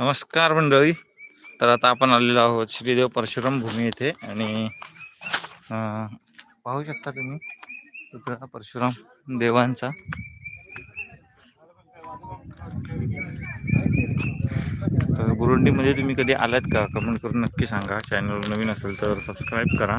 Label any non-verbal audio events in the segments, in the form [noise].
नमस्कार मंडळी. तर आता आपण आलेलो आहोत श्रीदेव परशुराम भूमी येथे आणि पाहू शकता तुम्ही परशुराम देवांचा. तर बुरुंडीमध्ये तुम्ही कधी आलात का? कमेंट करून नक्की सांगा. चॅनल नवीन असेल तर सबस्क्राईब करा.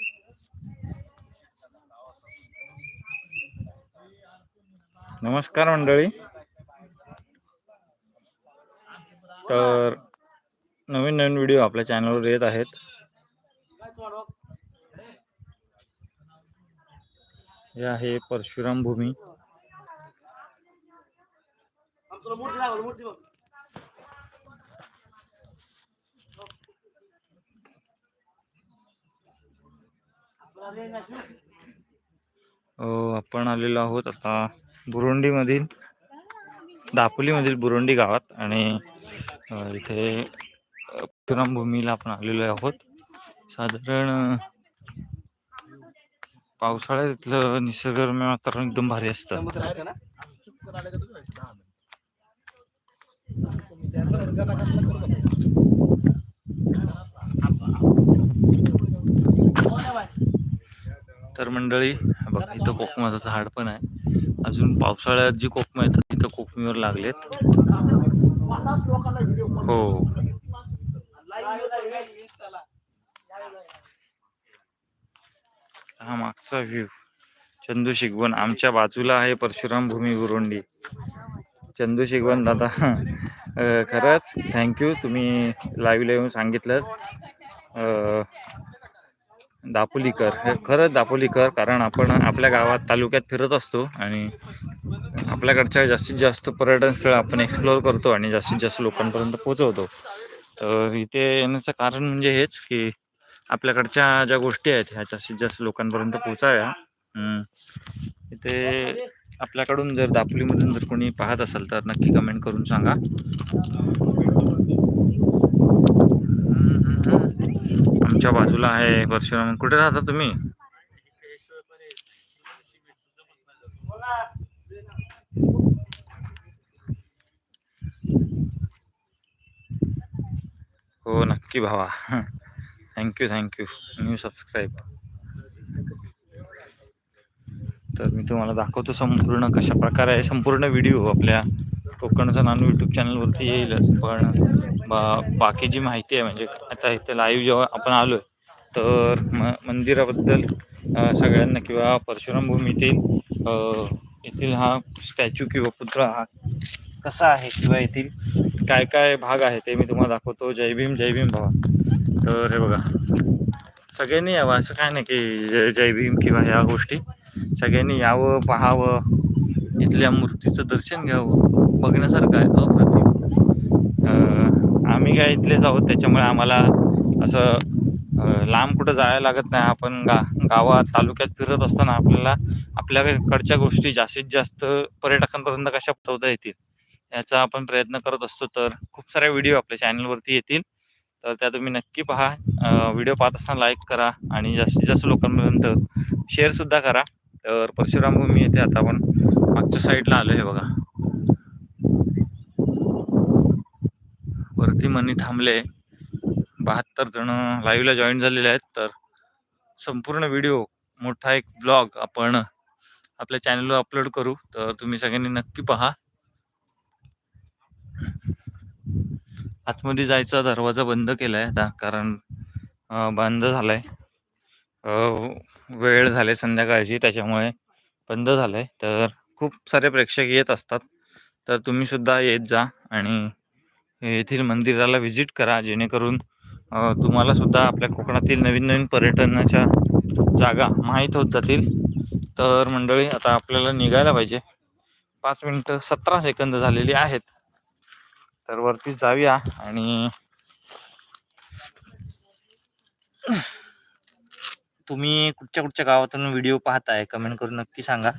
नमस्कार मंडळी. तर नवीन नवीन व्हिडिओ आपल्या चॅनलवर येत आहेत. हे आहे परशुराम भूमी. हो, आपण आलेलो आहोत आता. बुरुंडीमधील दापोलीमधील बुरुंडी गावात आणि इथे अ, भूमीला आपण आलेलो आहोत. साधारण पावसाळ्यात इथलं निसर्गरम्य वातावरण एकदम भारी असतं. तर मंडळी बघा इथं कोकमाचं झाड पण आहे. अजून पावसाळ्यात जी कोकम येतात तिथं कोकमीवर लागलेत. हो. हा मागचा व्ह्यू चंदू शिगवण आमच्या बाजूला आहे परशुराम भूमी गुरुंडी. चंदू शिगवण दादा [laughs] खरंच थँक्यू तुम्ही लाईव्हला येऊन सांगितलं दापोलीकर. हे खरंच दापोलीकर कारण आपण आपल्या गावात तालुक्यात फिरत असतो आणि आपल्याकडच्या जास्तीत जास्त पर्यटन स्थळ आपण एक्सप्लोअर करतो आणि जास्तीत जास्त लोकांपर्यंत पोहोचवतो. तर इथे येण्याचं कारण म्हणजे हेच की आपल्याकडच्या ज्या गोष्टी आहेत ह्या जास्तीत जास्त लोकांपर्यंत पोहोचाव्या. इथे आपल्याकडून जर दापोलीमधून जर कोणी पाहत असेल तर नक्की कमेंट करून सांगा. आमच्या बाजूला आहे परशुराम. कुठे राहता तुम्ही? हो नक्की भावा. थँक्यू थँक्यू न्यू सबस्क्राईब तर मी तुम्हाला दाखवतो संपूर्ण कशा प्रकारे आहे. संपूर्ण व्हिडिओ आपल्या कोकणचं नानू यूट्यूब चॅनलवरती येईलच पण बा बाकी जी माहिती आहे म्हणजे आता इथं लाईव्ह जेव्हा आपण आलो आहे तर म मंदिराबद्दल सगळ्यांना किंवा परशुराम भूमीतील येथील हा स्टॅच्यू किंवा पुतळा हा कसा आहे किंवा येथील काय काय भाग आहे ते मी तुम्हाला दाखवतो. जय भीम जय भीम भावा. तर हे बघा सगळ्यांनी यावं असं काय नाही की जय जय भीम किंवा ह्या गोष्टी. सगळ्यांनी यावं पाहावं इथल्या मूर्तीचं दर्शन घ्यावं. बघण्यासारखं आहे हो, अप्रतिम आम्ही काय इथलेच आहोत त्याच्यामुळे आम्हाला असं लांब कुठं जायला लागत नाही. आपण गा गावात तालुक्यात फिरत असताना आपल्याला आपल्याकडच्या गोष्टी जास्तीत जास्त पर्यटकांपर्यंत कशा पोहोचवता येतील याचा आपण प्रयत्न करत असतो. तर खूप साऱ्या व्हिडिओ आपल्या चॅनलवरती येतील. तर त्या तुम्ही नक्की पहा. व्हिडिओ पाहत असताना लाईक करा आणि जास्तीत जास्त लोकांपर्यंत शेअरसुद्धा करा. तर परशुराम भूमी येथे आता. आपण मागच्या साईडला आलो हे बघा. वरती मनी थांबले. बहात्तर जण लाईव्हला जॉईन झालेले आहेत. तर संपूर्ण व्हिडिओ मोठा एक ब्लॉग आपण आपल्या चॅनलवर अपलोड करू. तर तुम्ही सगळ्यांनी नक्की पहा. आतमध्ये जायचा दरवाजा बंद केलाय आता कारण बंद झालाय. वेळ झाले संध्याकाळची त्याच्यामुळे बंद झालंय. तर खूप सारे प्रेक्षक येत असतात. तर तुम्ही सुद्धा येत जा आणि येथील मंदिराला व्हिजिट करा जेणेकरून तुम्हालासुद्धा तुम्हाला सुद्धा आपल्या कोकणातील नवीन नवीन पर्यटनाच्या जागा माहीत होत जातील. तर मंडळी आता आपल्याला निघायला पाहिजे. पाच मिनटं सतरा सेकंद झालेली आहेत. तर वरती जाऊया आणि तुम्ही कुठच्या कुठच्या गावातून व्हिडिओ पाहताय कमेंट करून नक्की सांगा.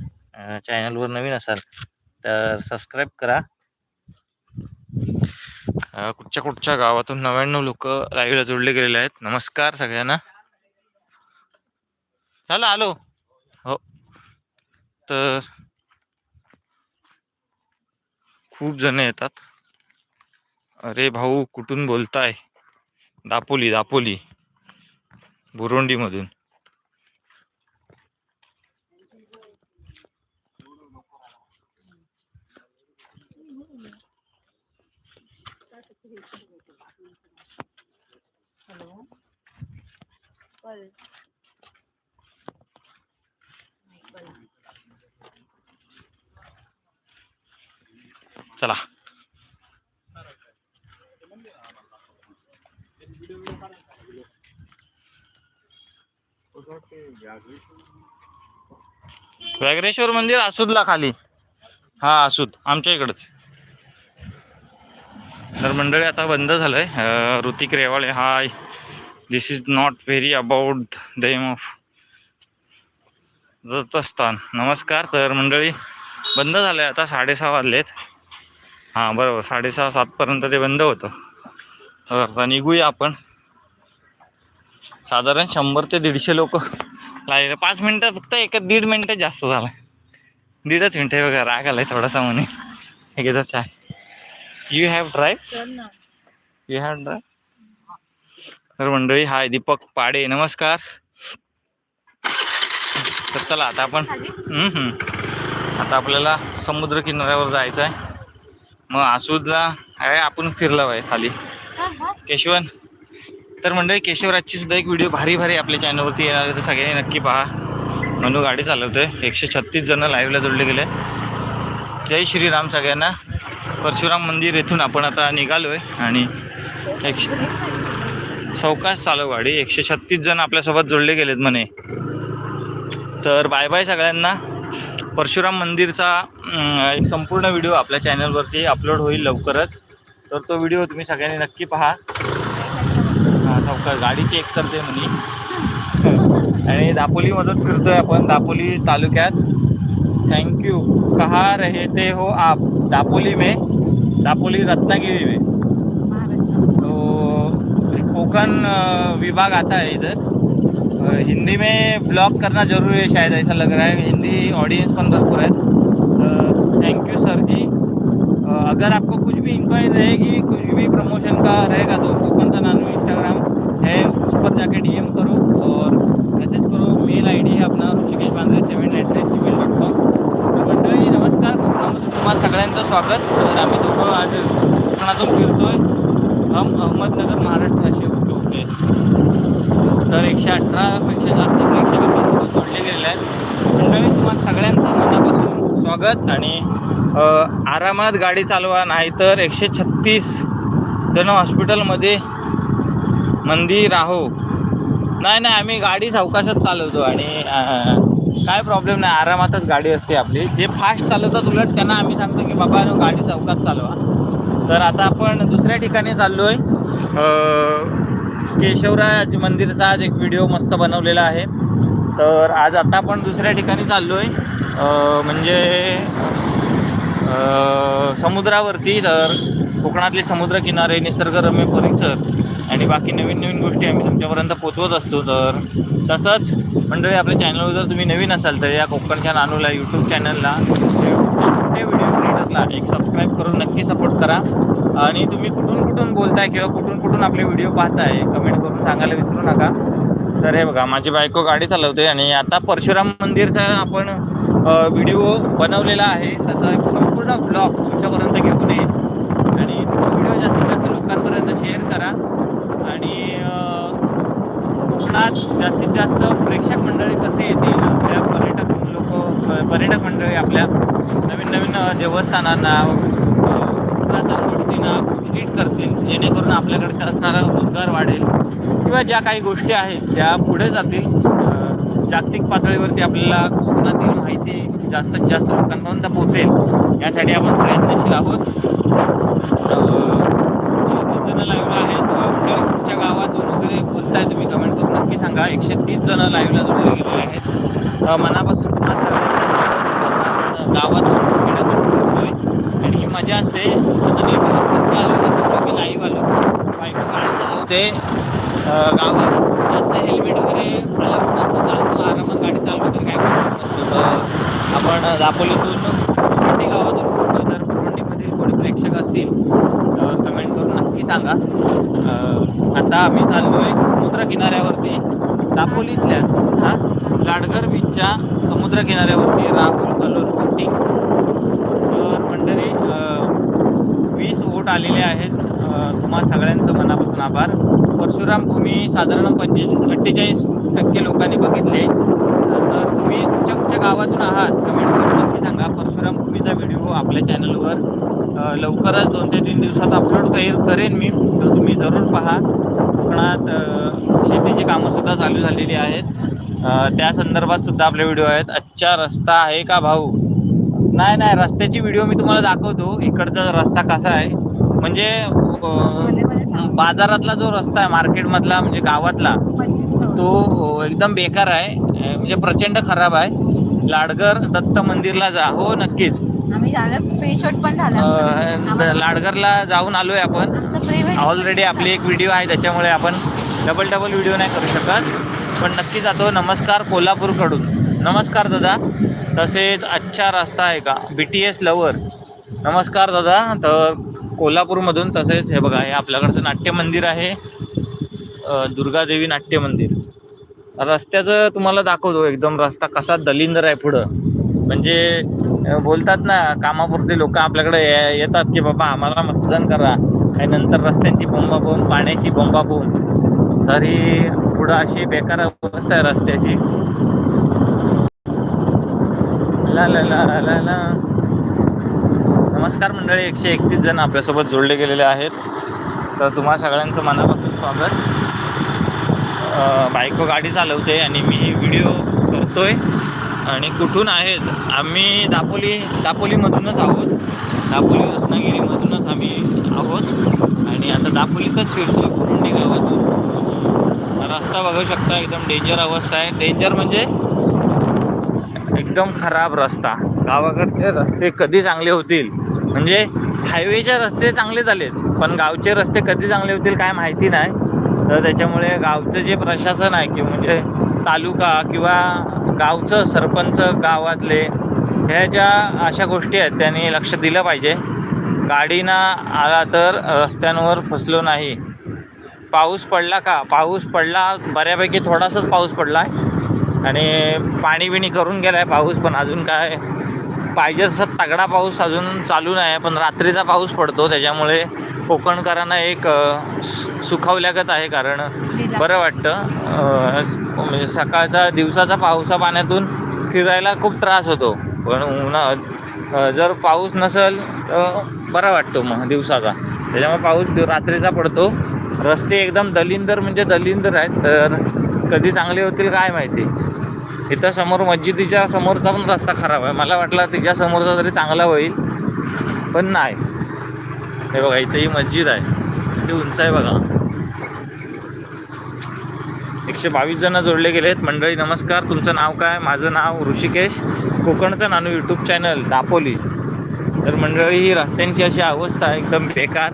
चॅनलवर नवीन असाल तर सबस्क्राईब करा. कुठच्या कुठच्या गावातून नव्याण्णव लोक लाईव्हला जोडले गेलेले आहेत. नमस्कार सगळ्यांना. झालं? आलो? हो. तर खूप जण येतात. अरे भाऊ कुठून बोलताय? दापोली दापोली. बुरोंडीमधून. चला. व्याघ्रेश्वर मंदिर आसूदला खाली. हा आसूद. आमच्या इकडंच. तर मंडळी आता बंद झालंय. Hrithik Rewale hi. This is not very about them of Dattasthan नमस्कार तर मंडळी बंद झालंय. आता साडेसहा वाजलेत. हां बरोबर. साडेसहा सातपर्यंत ते बंद होतं. आता निघूया आपण. साधारण शंभर ते दीडशे लोक लागले. पाच मिनटं फक्त एक दीड मिनटं जास्त झालं. दीडच मिनटं बघा राग आलाय थोडासा म्हणे. हे घेतात चाय you have drive you have drive तर मंडळी हाय दीपक पाडे नमस्कार. तर चला आता आपण. आता आपल्याला समुद्र किनाऱ्यावर जायचं आहे मग आसूदला आहे आपण फिरला आहे खाली. केशवन तर मंडळी केशवराजची सुद्धा एक व्हिडिओ भारी भारी आपल्या चॅनलवरती येणार आहे तर सगळ्यांनी नक्की पहा. मनू गाडी चालवतोय. एकशे छत्तीस जण लाईव्हला जोडले गेले. जय श्रीराम सगळ्यांना. परशुराम मंदिर येथून आपण आता निघालोय आणि एकशे चौकास चालव गाडी. एकशे छत्तीस जण आपल्यासोबत जोडले गेलेत म्हणे. तर बाय बाय सगळ्यांना. परशुराम मंदिरचा एक संपूर्ण व्हिडिओ आपल्या चॅनलवरती अपलोड होईल लवकरच. तर तो व्हिडिओ तुम्ही सगळ्यांनी नक्की पहा. सावकार गाडी चेक करते म्हणे. आणि दापोलीमधून फिरतोय आपण दापोली तालुक्यात. थँक्यू कहा रहते हो आप? दापोली में. दापोली रत्नागिरी में. तो कोकण विभाग आता है इधर. हिंदी में ब्लॉग करना जरूरी है शायद ऐसा लग रहा है। हिंदी ऑडियंस पण भरपूर है थैंक यू सर जी। अगर आपको कुछ भी इंक्वायरी रहेगी कुछ भी प्रमोशन का रहेगा तो कोकण का नानू इंस्टाग्राम है उस पर जाके डीएम करो और मैसेज करो। मेल आईडी है अपना Hrishikesh Bandre seven eight three gmail dot com मंडळी नमस्कार कोकणामध्ये तुम्हाला सगळ्यांचं स्वागत। तर आम्ही दोघं आज कोकणातून आहे हम अहमदनगर महाराष्ट्र असे उभे तर एकशे अठरापेक्षा जास्त प्रेक्षकांपासून जोडले गेलेले आहेत. मंडळी तुम्हाला सगळ्यांचं मनापासून स्वागत आणि आरामात गाडी चालवा नाहीतर एकशे छत्तीस जण हॉस्पिटलमध्ये मंदिर आहो नाही नाही आम्ही गाडी सावकाशात चालवतो आणि काय प्रॉब्लेम नाही आरामातच गाडी असते आपली. जे फास्ट चालवतात उलट त्यांना आम्ही सांगतो की बाबा गाडी सावकाश चालवा. तर आता आपण दुसऱ्या ठिकाणी चाललो आहे केशवराज मंदिरचा आज एक व्हिडिओ मस्त बनवलेला आहे. तर आज आता आपण दुसऱ्या ठिकाणी चाललो आहे म्हणजे समुद्रावरती. तर कोकणातले समुद्रकिनारे निसर्गरम्य परिसर आणि बाकी नवीन नवीन गोष्टी आम्ही तुमच्यापर्यंत पोचवत असतो. तर तसंच मंडळी आपल्या चॅनलवर जर तुम्ही नवीन असाल तर या कोकणच्या नानूला यूट्यूब चॅनलला छोटे व्हिडिओ क्रिएटरला एक सबस्क्राईब करून नक्की सपोर्ट करा. आणि तुम्ही कुठून कुठून बोलताय किंवा कुठून कुठून आपले व्हिडिओ पाहताय कमेंट करून सांगायला विसरू नका. तर हे बघा माझी बायको गाडी चालवते आणि आता परशुराम मंदिरचा आपण व्हिडिओ बनवलेला आहे. त्याचा एक संपूर्ण ब्लॉग तुमच्यापर्यंत घेऊन येईल आणि व्हिडिओ जास्तीत जास्त लोकांपर्यंत शेअर करा. आणि कोकणात जास्तीत जास्त प्रेक्षक मंडळी कसे येतील आपल्या पर्यटक लोक पर्यटक मंडळी आपल्या नवीन नवीन देवस्थानांना अ, गोष्टींना व्हिजिट करतील जेणेकरून आपल्याकडे असणारा रोजगार वाढेल किंवा ज्या काही गोष्टी आहेत त्या पुढे जातील. जागतिक पातळीवरती आपल्याला कोकणातील माहिती जास्तीत जास्त लोकांपर्यंत पोहोचेल यासाठी आपण प्रयत्नशील आहोत. जण लाईव्हला आहेत तुमच्या गावातून वगैरे बोलताय तुम्ही कमेंट करून नक्की सांगा. एकशे तीस जण लाईव्हला जोडले गेलेले आहेत. मनापासून गावातून खेड्यातून बोलतोय आणि ही मजा असते. आता नेटवर्क आलो लाईव्ह आलो. बायको गाडी चालवते. गावात जास्त हेल्मेट वगैरे चालतो आरामात गाडी चालवतो. काय नसतो तर आपण दापोलीतून पुरवंडी गावातून बोलतोय तर कोणी प्रेक्षक असतील कमेंट करून नक्की सांगा. आता आम्ही चाललो आहे समुद्र किनाऱ्यावरती दापोलीतल्याच हा? लाडगर बीचच्या समुद्र किनाऱ्यावरती राहुल कलोर बोटिंग तर मंडळी अं, वीस ओट आलेले आहेत. तुम्हा सगळ्यांचं मनापासून आभार. परशुराम भूमी साधारण पंचेचाळीस अठ्ठेचाळीस टक्के लोकांनी बघितले. तर तुम्ही तुमच्या तुमच्या गावातून आहात. कमेंट करून नक्की सांगा. परशुराम भूमीचा व्हिडिओ आपल्या चॅनलवर लवकरच दोन ते तीन दिवसात अपलोड करेल करेन मी. तर तुम्ही जरूर पहा. कोकणात शेतीची कामंसुद्धा चालू झालेली आहेत. त्या संदर्भात सुद्धा आपले व्हिडिओ आहेत. अच्छा रस्ता आहे का भाऊ? नाही नाही. रस्त्याची व्हिडिओ मी तुम्हाला दाखवतो. इकडचा रस्ता कसा आहे? म्हणजे बाजारातला जो रस्ता आहे मार्केटमधला म्हणजे गावातला तो एकदम बेकार आहे. म्हणजे प्रचंड खराब आहे. लाडगर दत्त मंदिरला जा हो नक्कीच. लाडगरला जाऊन आलोय आपण. ऑलरेडी आपली एक व्हिडिओ आहे त्याच्यामुळे आपण डबल डबल व्हिडिओ नाही करू शकत. पण नक्की जातो नमस्कार कोल्हापूरकडून. नमस्कार दादा. तसेच अच्छा रस्ता आहे का? बी टी एस लवर नमस्कार दादा. तर कोल्हापूरमधून तसेच हे बघा हे आपल्याकडचं नाट्य मंदिर आहे दुर्गादेवी नाट्य मंदिर रस्त्याचं तुम्हाला दाखवतो एकदम रस्ता कसा दलिंदर आहे पुढं. म्हणजे बोलतात ना कामापुरते लोक आपल्याकडे येतात की बाबा आम्हाला मतदान करा. आणि नंतर रस्त्यांची बोंबाबोंब पाण्याची बोंबाबोंब तरी पुढं अशी बेकार अवस्था आहे रस्त्याची. ला ला ला ला ला. नमस्कार मंडळी एकशे एकतीस जण आपल्यासोबत जोडले गेलेले आहेत. तर तुम्हा सगळ्यांचं मनापासून स्वागत. बायको गाडी चालवते आणि मी व्हिडिओ करतोय. आणि कुठून आहेत? आम्ही दापोली दापोलीमधूनच आहोत. दापोली रत्नागिरीमधूनच आम्ही आहोत. आणि आता दापोलीतच फिरतोय कुरुंडी गावातून रस्ता बघू शकता एकदम डेंजर अवस्था आहे. डेंजर म्हणजे एकदम खराब रस्ता. गावाकडचे रस्ते कधी चांगले होतील? म्हणजे हायवेचे रस्ते चांगले झालेत पण गावचे रस्ते कधी चांगले होतील काय माहिती नाही. तर त्याच्यामुळे गावचं जे प्रशासन आहे की म्हणजे तालुका किंवा गावचं सरपंच गावातले ह्या ज्या अशा गोष्टी आहेत त्यांनी लक्ष दिलं पाहिजे. गाडीना आला तर रस्त्यांवर फसलो नाही. पाऊस पडला का? पाऊस पडला बऱ्यापैकी थोडासाच पाऊस पडला आहे आणि पाणी बिणी करून गेला आहे पाऊस पण अजून काय पाहिजे तसा तगडा पाऊस अजून चालू नाही पण रात्रीचा पाऊस पडतो त्याच्यामुळे कोकणकरांना एक सुखावल्यागत आहे कारण बरं वाटतं. म्हणजे सकाळचा दिवसाचा पावसा पाण्यातून फिरायला खूप त्रास होतो. पण उन्हा जर पाऊस नसेल तर बरा वाटतो मग दिवसाचा. त्याच्यामुळे पाऊस रात्रीचा पडतो. रस्ते एकदम दलिंदर म्हणजे दलिंदर आहेत तर कधी चांगले होतील काय माहिती. इथं समोर मस्जिदीच्या समोरचा पण रस्ता खराब आहे. मला वाटलं तिच्या समोरचा तरी चांगला होईल पण नाही. हे बघा इथे ही मस्जिद आहे. ती उंच आहे बघा. एकशे बावीस जण जोडले गेलेत. मंडळी नमस्कार. तुमचं नाव काय? माझं नाव ऋषिकेश कोकणचं नानू यूट्यूब चॅनल दापोली. तर मंडळी ही रस्त्यांची अशी अवस्था आहे एकदम बेकार.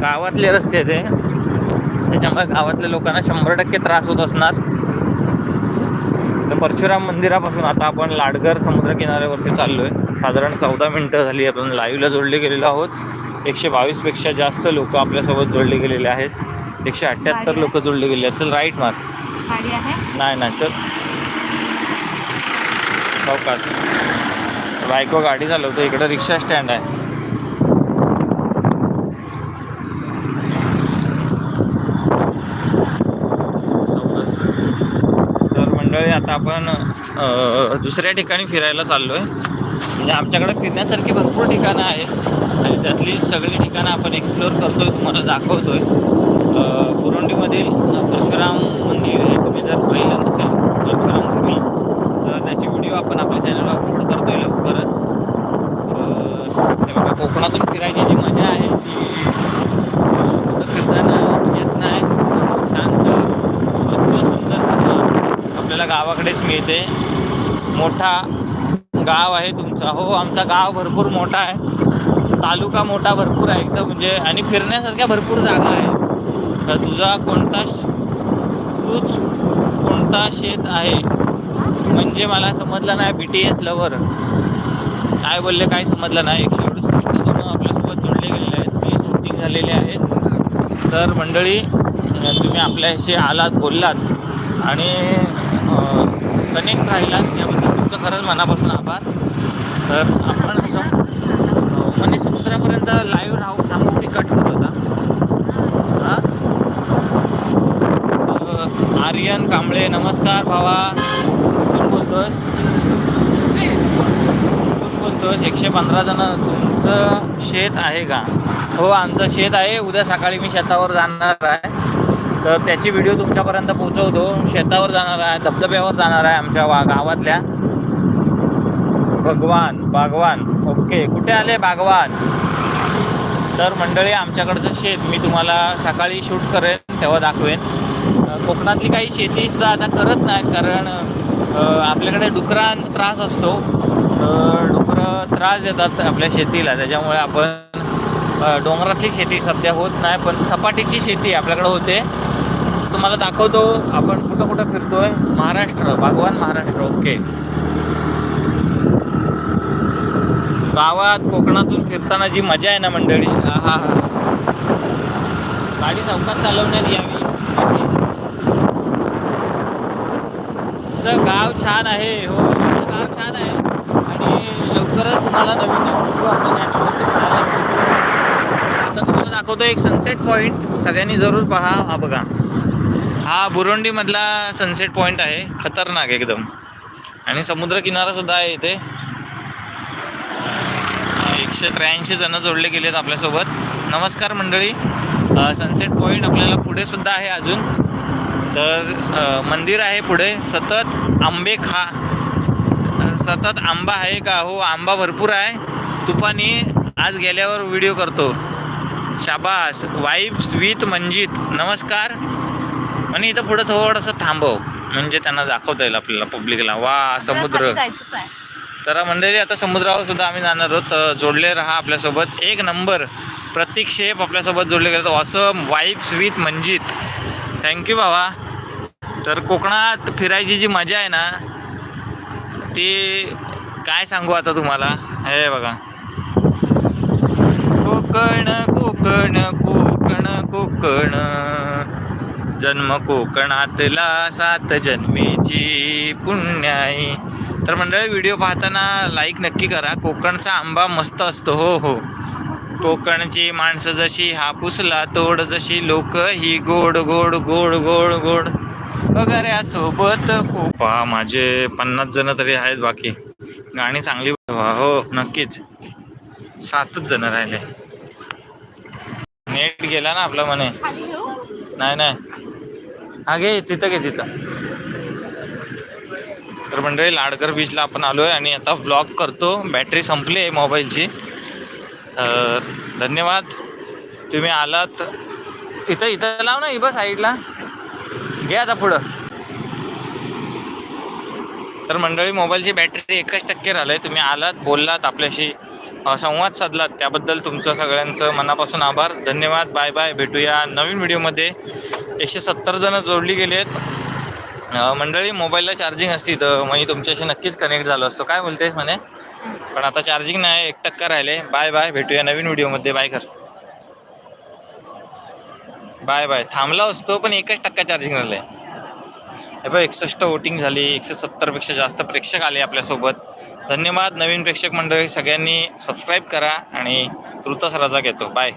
गावातले रस्ते ते त्याच्यामुळे गावातल्या लोकांना शंभर टक्के त्रास होत असणार. तर परशुराम मंदिरापासून आता आपण लाडगर समुद्र किनाऱ्यावरती चाललो आहे साधारण चौदा मिनटं झाली आपण लाईव्हला जोडले गेलेलो आहोत. एकशे बावीसपेक्षा जास्त लोक आपल्यासोबत जोडले गेलेले आहेत. एकशे अठ्ठ्याहत्तर लोक जोडले गेले आहेत. चल राईट मार. नाही नाही चल. सावकाश बायको गाडी चालवतो. इकडं रिक्षा स्टँड आहे तर मंडळी आता आपण दुसऱ्या ठिकाणी फिरायला चाललो आहे म्हणजे आमच्याकडे फिरण्यासारखी भरपूर ठिकाणं आहेत. आणि त्यातली सगळी ठिकाणं आपण एक्सप्लोअर आहे तुम्हाला दाखवतो आहे बुरुंडीमधील परशुराम मंदिर हे तुम्ही जर पाहिलं नसेल परशुराम भूमी तर त्याची व्हिडिओ आपण आपल्या चॅनलवर अपलोड करतो आहे लवकरच. कोकणातून फिरायची जी मजा आहे ती अं, कुठं फिरताना येत नाही शांत स्वच्छ सुंदर हवा आपल्याला गावाकडेच मिळते. मोठा गाव आहे तुमचा. हो आमचा गाव भरपूर मोठा आहे. तालुका मोठा भरपूर आहे एकदम म्हणजे आणि फिरण्यासारख्या भरपूर जागा आहे तर तुझा कोणता तूच कोणता शेत आहे? म्हणजे मला समजलं नाही बी टी एस लवर काय बोलले काय समजलं नाही. एकशे अडुसष्ट जण आपल्यासोबत जोडले गेलेले आहेत. वीस शूटिंग झालेले आहेत तर मंडळी तुम्ही आपल्याशी आलात बोललात. आणि कनेक्ट राहिला त्याबद्दल तुमचं खरंच मनापासून आभार. तर आपण सम म्हणजे समुद्रापर्यंत लाईव्ह राहू थांबू की कट होत होता हां आर्यन कांबळे नमस्कार भावा. कोण बोलतोस कोण बोलतोस एकशे पंधरा जण तुमचं शेत आहे का? हो आमचं शेत आहे. उद्या सकाळी मी शेतावर जाणार आहे. तर त्याची व्हिडिओ तुमच्यापर्यंत पोहोचवतो. शेतावर जाणार आहे धबधब्यावर जाणार आहे आमच्या वा गावातल्या. भगवान बागवान. ओके कुठे आले बागवान? तर मंडळी आमच्याकडचं शेत मी तुम्हाला सकाळी शूट करेन तेव्हा दाखवेन. कोकणातली काही शेती सुद्धा आता करत नाहीत कारण आपल्याकडे डुकरांचा त्रास असतो. डुकरं त्रास देतात आपल्या शेतीला त्याच्यामुळे आपण डोंगरातली शेती सध्या होत नाही पण सपाटीची शेती आपल्याकडे होते. तुम्हाला दाखवतो. आपण कुठं कुठं फिरतोय? महाराष्ट्र भगवान महाराष्ट्र. ओके. गावात कोकणातून फिरताना जी मजा आहे ना मंडळी? हा हा गाडी चौकात चालवण्यात यावी. तुमचं गाव छान आहे. हो तुमचं गाव छान आहे. आणि लवकरच तुम्हाला नवीन. आता तुम्हाला दाखवतो एक सनसेट पॉईंट सगळ्यांनी जरूर पहा. हा बघा. हा बुरुंडीमधला सनसेट पॉईंट आहे. खतरनाक एकदम. आणि समुद्र किनारा सुद्धा आहे इथे. एकशे त्र्याऐंशी जण जोडले गेलेत आपल्यासोबत. नमस्कार मंडळी. सनसेट पॉईंट आपल्याला पुढे सुद्धा आहे अजून. तर मंदिर आहे पुढे. सतत आंबे खा. सतत आंबा आहे का? हो आंबा भरपूर आहे. तुफानी आज गेल्यावर व्हिडिओ करतो. शाबास. Vibes with Manjit. नमस्कार. आणि इथं पुढं थोडंसं थांबव. म्हणजे त्यांना दाखवता येईल आपल्याला पब्लिकला वा समुद्र. तर मंडळी आता समुद्रावर सुद्धा आम्ही जाणार आहोत. जोडले राहा आपल्यासोबत. एक नंबर. प्रतीक शेफ आपल्यासोबत जोडले गेले awesome vibes with Manjit thank you बाबा. तर कोकणात फिरायची जी मजा आहे ना ती काय सांगू आता तुम्हाला? हे बघा. कोकण कोकण कोकण कोकण. जन्म कोकणातला सात जन्मेची पुण्याई. तर मंडळी व्हिडिओ पाहताना लाईक नक्की करा. कोकणचा आंबा मस्त असतो हो हो. कोकणची माणसं जशी हापूसला तोड जशी लोक ही गोड गोड गोड गोड गोड. वगैरे सोबत कोपा माझे पन्नास जण तरी आहेत बाकी. गाणी चांगली वा, हो नक्कीच. सातच जण राहिले. नेट गेला ना आपला म्हणे. नाही नाही. हा घे तिथं घे तिथं. तर मंडळी लाडकर बीचला आपण आलो आहे आणि आता ब्लॉग करतो. बॅटरी संपली आहे मोबाईलची तर धन्यवाद. तुम्ही आलात. इथं इथं लाव ना इथं साईडला घे आता पुढं. तर मंडळी मोबाईलची बॅटरी एकच टक्के राहिलं आहे तुम्ही आलात बोललात आपल्याशी संवाद साधलात. त्याबद्दल तुमचं सगळ्यांचं मनापासून आभार. धन्यवाद. बाय बाय भेटूया नवीन व्हिडिओमध्ये एकशे सत्तर जणं जोडली गेली आहेत मंडळी मोबाईलला चार्जिंग असती तर मी तुमच्याशी नक्कीच कनेक्ट झालो असतो. काय बोलतेस म्हणे? पण आता चार्जिंग नाही एक टक्का राहिले. बाय बाय भेटूया नवीन व्हिडिओमध्ये. बाय कर. बाय बाय थांबला असतो पण एकच टक्का चार्जिंग राहिलं आहे हे बघ एकसष्ट वोटिंग झाली. एकशे सत्तरपेक्षा जास्त प्रेक्षक आले आपल्यासोबत. धन्यवाद. नवीन प्रेक्षक मंडळी सगळ्यांनी सबस्क्राईब करा आणि तृतच रजा घेतो. बाय